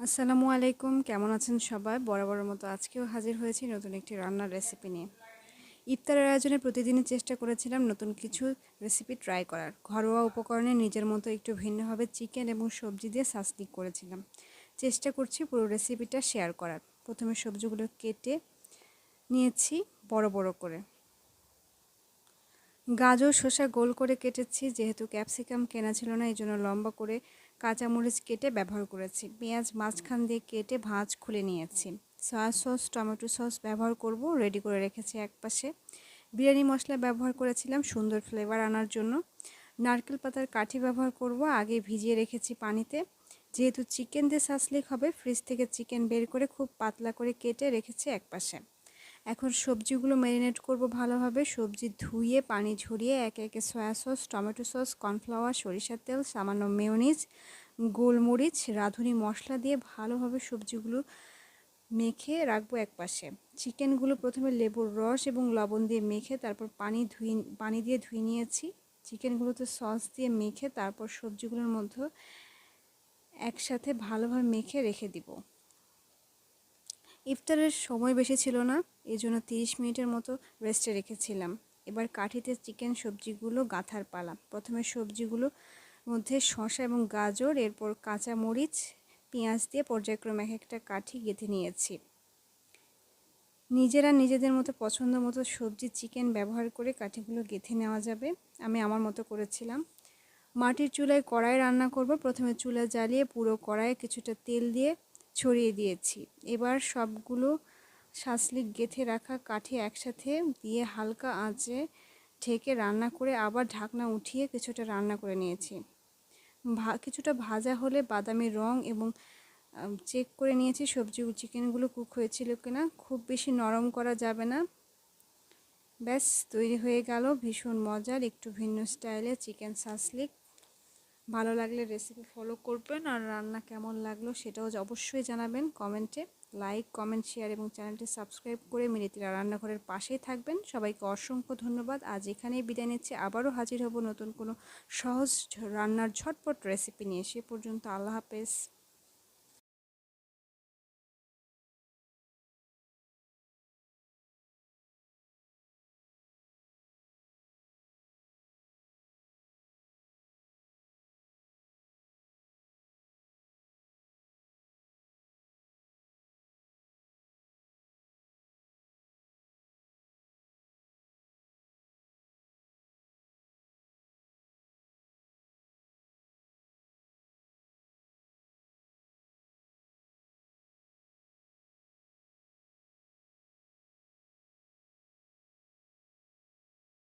আসসালামু আলাইকুম, কেমন আছেন সবাই? বরাবরের মতো আজকেও হাজির হয়েছি নতুন একটি রান্নার রেসিপি নিয়ে। ইফতারের আয়োজনে প্রতিদিনই চেষ্টা করেছিলাম নতুন কিছু রেসিপি ট্রাই করার। ঘরোয়া উপকরণে নিজের মতো একটু ভিন্নভাবে চিকেন এবং সবজি দিয়ে সাসলিক করেছিলাম। চেষ্টা করছি পুরো রেসিপিটা শেয়ার করার। প্রথমে সবজিগুলো কেটে নিয়েছি বড় বড় করে। গাজর, শসা গোল করে কেটেছি, যেহেতু ক্যাপসিকাম কেনা ছিল না এই জন্য লম্বা করে কাঁচামরিচ কেটে ব্যবহার করেছি। পেঁয়াজ মাঝখান দিয়ে কেটে ভাঁজ খুলে নিয়েছি। সয়া সস, টমেটো সস ব্যবহার করব রেডি করে রেখেছি এক পাশে বিরিয়ানি মশলা ব্যবহার করেছিলাম, সুন্দর ফ্লেভার আনার জন্য। নারকেল পাতার কাঠি ব্যবহার করব, আগে ভিজিয়ে রেখেছি পানিতে। যেহেতু চিকেন দিয়ে সাসলিক হবে ফ্রিজ থেকে চিকেন বের করে খুব পাতলা করে কেটে রেখেছি এক পাশে এখন সবজিগুলো ম্যারিনেট করব ভালোভাবে। সবজি ধুয়ে, পানি ঝরিয়ে, একে একে soya sauce tomato sauce cornflour সরিষার তেল, সামান্য মেয়নিজ গোলমরিচ, রাঁধুনি মশলা দিয়ে ভালোভাবে সবজিগুলো মেখে রাখব এক পাশে চিকেনগুলো প্রথমে লেবুর রস এবং লবণ দিয়ে মেখে, তারপর পানি ধুই পানি দিয়ে ধুয়ে নিয়েছি। চিকেনগুলোতে সস দিয়ে মেখে, তারপর সবজিগুলোর মধ্যে একসাথে ভালোভাবে মেখে রেখে দিব। ইফতারের সময় বেশি ছিল না এই জন্য তিরিশ মিনিটের মতো রেস্টে রেখেছিলাম। এবার কাঠিতে চিকেন সবজিগুলো, গাঁথার পালা। প্রথমে সবজিগুলো মধ্যে শসা এবং গাজর, এরপর কাঁচা মরিচ, পেঁয়াজ দিয়ে পর্যায়ক্রমে এক একটা কাঠি গেঁথে নিয়েছি। নিজেরা নিজেদের মতো পছন্দ মতো সবজি চিকেন ব্যবহার করে কাঠিগুলো গেঁথে নেওয়া যাবে, আমি আমার মতো করেছিলাম। মাটির চুলায় কড়াই রান্না করব। প্রথমে চুলা জ্বালিয়ে পুরো কড়াইয়ে কিছুটা তেল দিয়ে ছড়িয়ে দিয়েছি। এবার সবগুলো শাসলিক গেথে রাখা কাঠি একসাথে দিয়ে হালকা আঁচে ঢেকে রান্না করে আবার ঢাকনা উঠিয়ে কিছুটা রান্না করে নিয়েছি। ভা, কিছুটা ভাজা হলে বাদামি রং এবং চেক করে নিয়েছি সবজি চিকেনগুলো কুক হয়েছিল কিনা। খুব বেশি নরম করা যাবে না। ব্যাস, তৈরি হয়ে গেল ভীষণ মজার, একটু ভিন্ন স্টাইলে চিকেন সাসলিক ভালো লাগলে রেসিপি ফলো করবেন আর রান্না কেমন লাগল সেটাও অবশ্যই জানাবেন কমেন্টে লাইক কমেন্ট শেয়ার এবং চ্যানেলটি সাবস্ক্রাইব করে মিনিতিরা রান্নাঘরের পাশেই থাকবেন। সবাইকে অসংখ্য ধন্যবাদ। আজ এখানেই বিদায় নিচ্ছে। আবারও হাজির হব নতুন কোনো সহজ রান্নার ঝটপট রেসিপি নিয়ে। সে পর্যন্ত আল্লাহ হাফেজ।